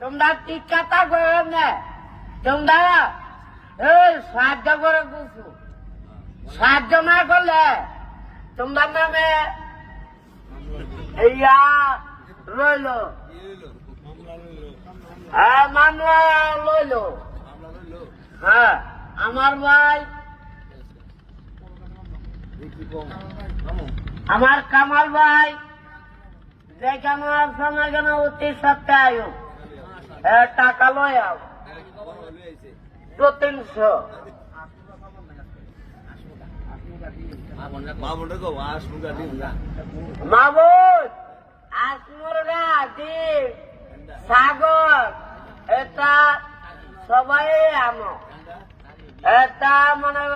তোমরা টিকাটা করে নে তোমরা এই সাহায্য করে দিছো সাহায্য না করলে তোমরা নামে ইয়া রইল মামলা। হ্যাঁ আমার ভাই। আমার কামাল ভাই। আসছে না কেন অতি সপ্তাহে এ টাকা লয় দু তিনশো। দিন মাবুদ আসমুরগা ডিম সাগর ભાઈ આમાં હતા મને